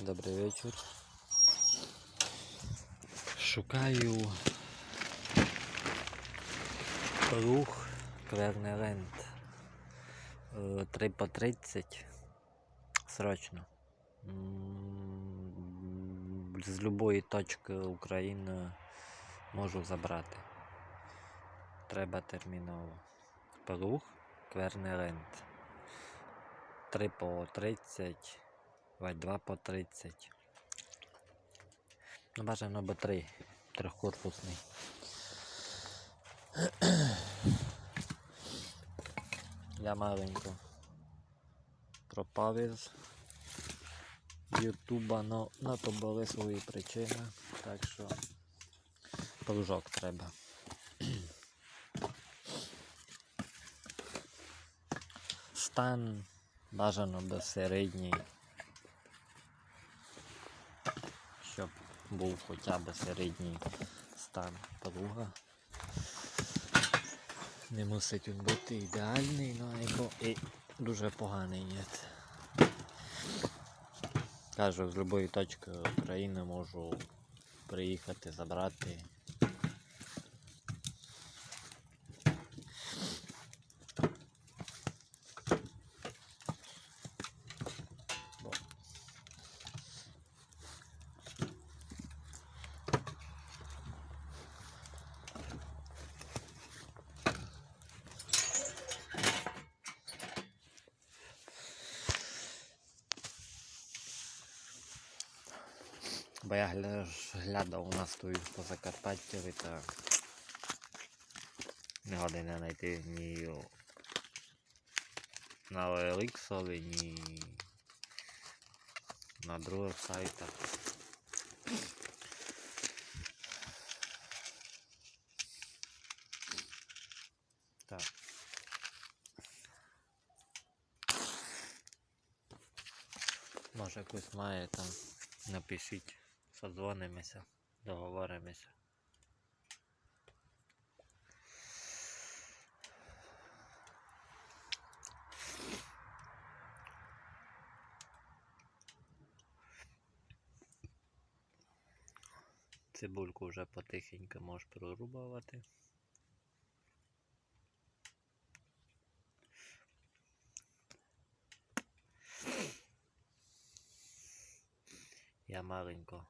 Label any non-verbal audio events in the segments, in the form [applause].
Добрий вечір. Шукаю рух Квернеленд. 3 по 30. Срочно. З любої точки України можу забрати. Треба терміново. Рух Квернеленд. 3 по 30. Давай 2 по 30. Ну, бажано би 3. Трьохкорпусний. [clears throat] Я маленько пропав із Ютуба, но на то були свої причини, так що пружок треба. [clears throat] Стан бажано би середній, був хоча б середній стан плуга. Не мусить він бути ідеальний, ну або і дуже поганий ні. Кажу, з будь-якої точки України можу приїхати, забрати. Бо я гля- глядав у нас тут по Закарпаттєві та не годин не знайти ні на OLX, ні на других сайтах. Так. Може якусь має там, напишіть, созвонимося, договоримося. Цибульку вже потихеньку можеш прорубувати. Я маленько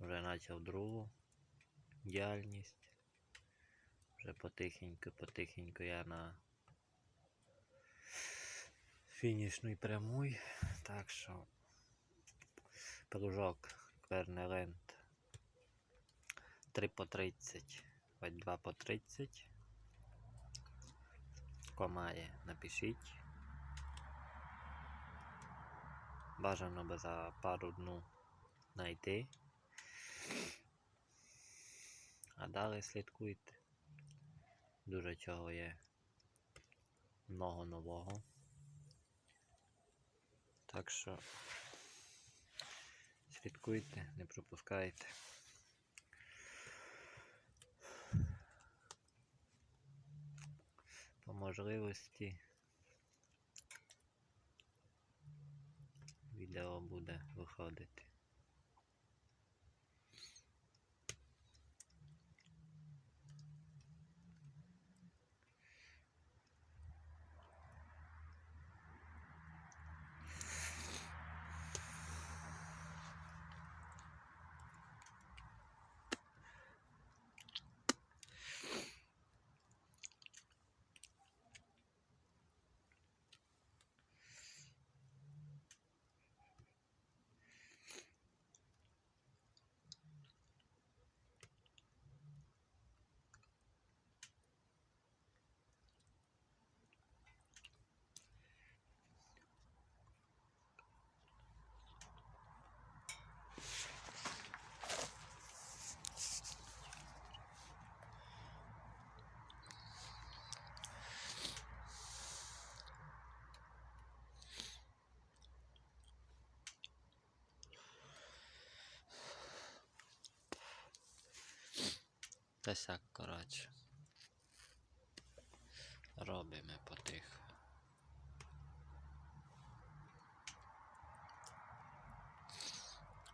вже почав другу діяльність. Вже потихеньку, потихеньку я на фінішну прямуй. Так що пружок Квернеленд 3 по 30, хоч 2 по 30. Комає, напишіть. Бажано би за пару днів знайти. А далі слідкуйте. Дуже чого є. Много нового. Так що слідкуйте, не пропускайте. По можливості відео буде виходити. Та сяк, коротше. Робимо потихо.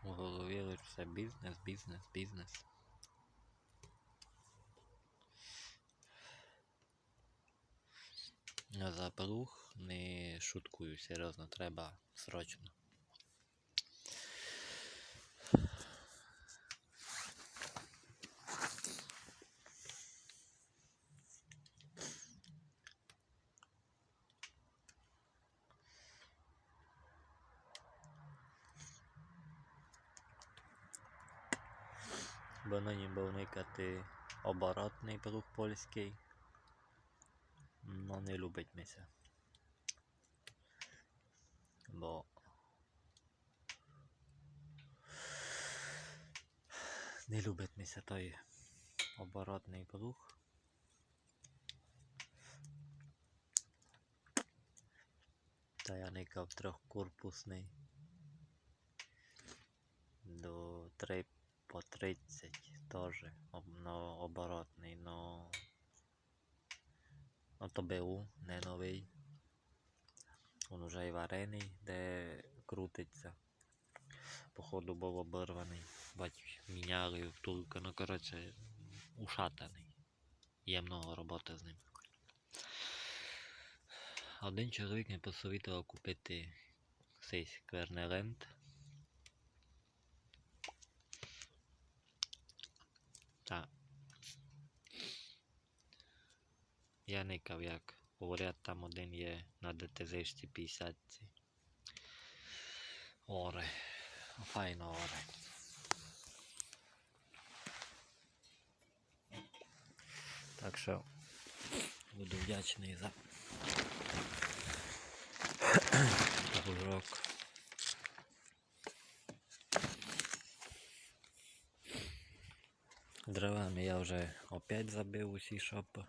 У голові лише бізнес, бізнес, бізнес. А за плуг не шуткую, серйозно, треба срочно. Бо нині був никати оборотний плуг польський. Ну не любить мися. Бо не любить мися той оборотний плуг. Та я никав трьохкорпусний до 3 по 30 теж но оборотний, но Ну то БУ, не новий. Він уже і варений, де крутиться. Походу був обірваний. Бать, міняли втулку, ну коротше, ушатаний. Є много роботи з ним. Один чоловік мені посовітував купити цей Квернеленд. Та. Я никав як. Говорять, там один є на ДТЗ 50. Оре. Файно оре. Так що буду вдячний за [coughs] дружок. Дровами я вже опять забив усі шопи.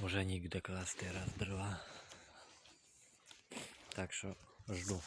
Уже нігде красти раз-два. Так що жду.